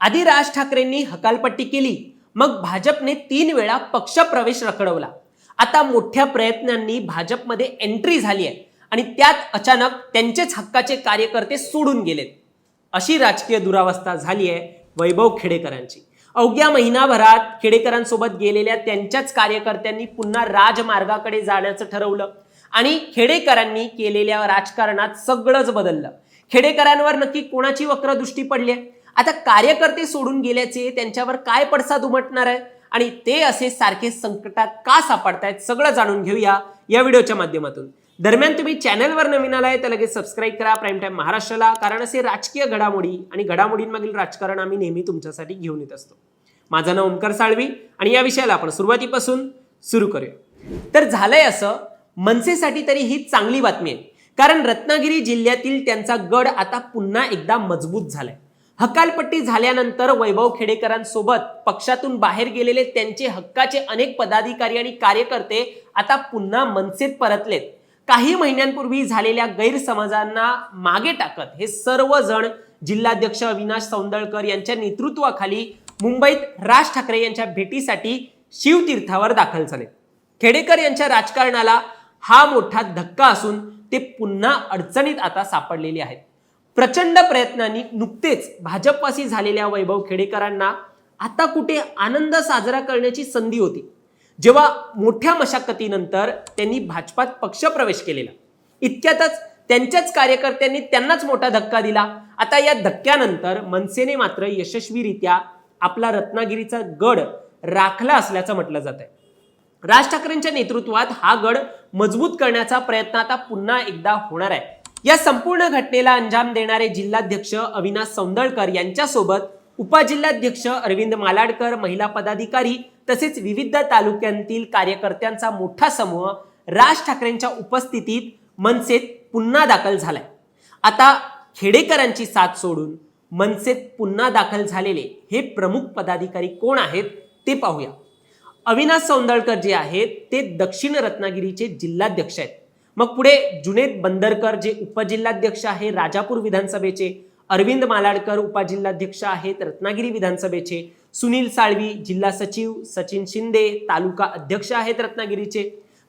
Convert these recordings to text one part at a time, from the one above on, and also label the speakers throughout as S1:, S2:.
S1: आधी राज ठाकरेंनी हकालपट्टी केली. मग भाजपने तीन वेळा पक्षप्रवेश रखडवला. आता मोठ्या प्रयत्नांनी भाजपमध्ये एंट्री झाली आहे. आणि त्यात अचानक त्यांचेच हक्काचे कार्यकर्ते सोडून गेलेत. अशी राजकीय दुरावस्था झाली आहे वैभव खेडेकरांची. अवघ्या महिनाभरात खेडेकरांसोबत गेलेल्या त्यांच्याच कार्यकर्त्यांनी पुन्हा राजमार्गाकडे जाण्याचं ठरवलं. आणि खेडेकरांनी केलेल्या राजकारणात सगळंच बदललं. खेडेकरांवर नक्की कोणाची वक्रदृष्टी पडली आहे? आता कार्यकर्ते सोडून गेल्याचे त्यांच्यावर काय पडसाद उमटणार आहे? आणि ते असे सारखे संकटात का सापडतायत सगळं जाणून घेऊया या व्हिडिओच्या माध्यमातून. दरम्यान तुम्ही चॅनलवर नवीन आलाय तर लगेच सबस्क्राईब करा. प्राईम टाईम महाराष्ट्राला कारण असे राजकीय घडामोडी आणि घडामोडींमागील राजकारण आम्ही नेहमी तुमच्यासाठी घेऊन येत असतो. माझं नाव ओमकार साळवी आणि या विषयाला आपण सुरुवातीपासून सुरू करूया. तर झालंय असं मनसेसाठी तरी ही चांगली बातमी आहे. कारण रत्नागिरी जिल्ह्यातील त्यांचा गड आता पुन्हा एकदा मजबूत झालाय. हकालपट्टी झाल्यानंतर वैभव खेडेकरांसोबत पक्षातून बाहेर गेलेले त्यांचे हक्काचे अनेक पदाधिकारी आणि कार्यकर्ते आता पुन्हा मनसेत परतलेत. काही महिन्यांपूर्वी झालेल्या गैरसमजांना मागे टाकत हे सर्वजण जिल्हाध्यक्ष अविनाश सौंदळकर यांच्या नेतृत्वाखाली मुंबईत राज ठाकरे यांच्या भेटीसाठी शिवतीर्थावर दाखल झाले. खेडेकर यांच्या राजकारणाला हा मोठा धक्का असून ते पुन्हा अडचणीत आता सापडलेले आहेत. प्रचंड प्रयत्नांनी नुकतेच भाजपवासी झालेल्या वैभव खेडेकरांना आता कुठे आनंद साजरा करण्याची संधी होती. जेव्हा मोठ्या मशाकतीनंतर त्यांनी भाजपात पक्षप्रवेश केलेला. इतक्यातच त्यांच्याच कार्यकर्त्यांनी त्यांनाच मोठा धक्का दिला. आता या धक्क्यानंतर मनसेने मात्र यशस्वीरित्या आपला रत्नागिरीचा गड राखला असल्याचं म्हटलं जात आहे राज ठाकरेंच्या नेतृत्वात हा गड मजबूत करण्याचा प्रयत्न आता पुन्हा एकदा होणार आहे. या संपूर्ण घटनेला अंजाम देणारे जिल्हाध्यक्ष अविनाश सौंदळकर यांच्यासोबत उपजिल्हाध्यक्ष अरविंद मालाडकर महिला पदाधिकारी तसेच विविध तालुक्यांतील कार्यकर्त्यांचा मोठा समूह राज ठाकरेंच्या उपस्थितीत मनसेत पुन्हा दाखल झालाय. आता खेडेकरांची साथ सोडून मनसेत पुन्हा दाखल झालेले हे प्रमुख पदाधिकारी कोण आहेत ते पाहूया. अविनाश सौंदळकर जे आहेत ते दक्षिण रत्नागिरीचे जिल्हाध्यक्ष आहेत. मग पुढे जुनेद बंदरकर जे उपजिल्हाध्यक्ष आहे राजापूर विधानसभेचे अरविंद मालाडकर उपजिल्हाध्यक्ष आहेत रत्नागिरी विधानसभेचे सुनील साळवी जिल्हा सचिव सचिन शिंदे तालुका अध्यक्ष आहेत रत्नागिरीचे.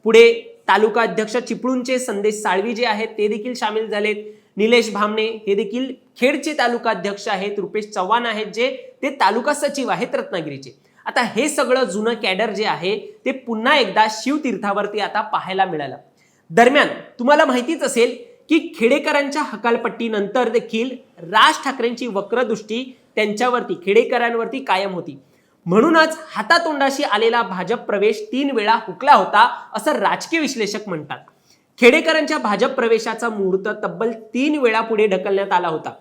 S1: पुढे तालुका अध्यक्ष चिपळूणचे संदेश साळवी जे आहेत ते देखील सामील झालेत. निलेश भामणे हे देखील खेडचे तालुका अध्यक्ष आहेत रुपेश चव्हाण आहेत जे ते तालुका सचिव आहेत रत्नागिरीचे. आता हे सगळं जुनं कॅडर जे आहे ते पुन्हा एकदा शिवतीर्थावरती आता पाहायला मिळालं. दरम्यान तुम्हाला माहितीच असेल की खेडेकरांच्या हकालपट्टीनंतर देखील राज ठाकरेंची वक्रदृष्टी त्यांच्यावरती खेडेकरांवरती कायम होती. म्हणूनच हातातोंडाशी आलेला भाजप प्रवेश तीन वेळा हुकला होता असं राजकीय विश्लेषक म्हणतात. खेडेकरांच्या भाजप प्रवेशाचा मुहूर्त तब्बल तीन वेळा पुढे ढकलण्यात आला होता.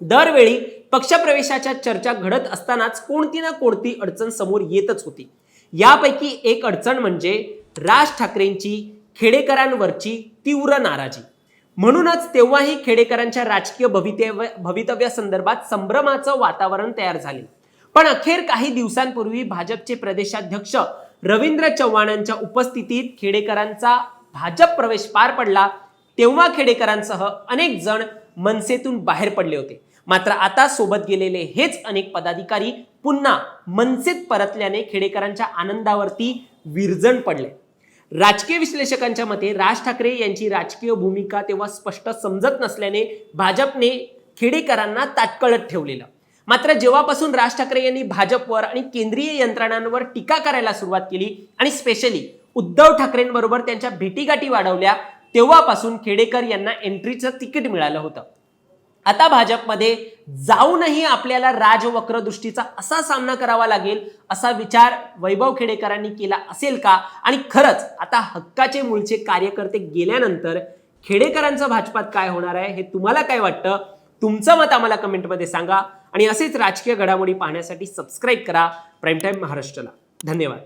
S1: दरवेळी पक्षप्रवेशाच्या चर्चा घडत असतानाच कोणती ना कोणती अडचण समोर येतच होती. यापैकी एक अडचण म्हणजे राज ठाकरेंची खेडेकरांवरची तीव्र नाराजी. म्हणूनच तेव्हाही खेडेकरांच्या राजकीय भवितव्य भवितव्यासंदर्भात संभ्रमाचं वातावरण तयार झाले. पण अखेर काही दिवसांपूर्वी भाजपचे प्रदेशाध्यक्ष रवींद्र चव्हाणांच्या उपस्थितीत खेडेकरांचा भाजप प्रवेश पार पडला. तेव्हा खेडेकरांसह अनेक जण मनसेतून बाहेर पडले होते. मात्र आता सोबत गेलेले हेच अनेक पदाधिकारी पुन्हा मनसेत परतल्याने खेडेकरांच्या आनंदावरती विरजण पडले. राजकीय विश्लेषकांच्या मते राज ठाकरे यांची राजकीय भूमिका तेव्हा स्पष्ट समजत नसल्याने भाजपने खेडेकरांना ताटकळत ठेवलेलं. मात्र जेव्हापासून राज ठाकरे यांनी भाजपवर आणि केंद्रीय यंत्रणांवर टीका करायला सुरुवात केली आणि स्पेशली उद्धव ठाकरेंबरोबर त्यांच्या भेटीगाठी वाढवल्या तेव्हापासून खेडेकर यांना एंट्रीचं तिकीट मिळालं होतं. आता भाजपमध्ये जाऊनही आपल्याला राजवक्रदृष्टीचा असा सामना करावा लागेल असा विचार वैभव खेडेकरांनी केला असेल का? आणि खरंच आता हक्काचे मूळचे कार्यकर्ते गेल्यानंतर खेडेकरांचं भाजपात काय होणार आहे हे तुम्हाला काय वाटतं? तुमचं मत आम्हाला कमेंटमध्ये सांगा. आणि असेच राजकीय घडामोडी पाहण्यासाठी सबस्क्राईब करा. प्राईम टाईम महाराष्ट्राला. धन्यवाद.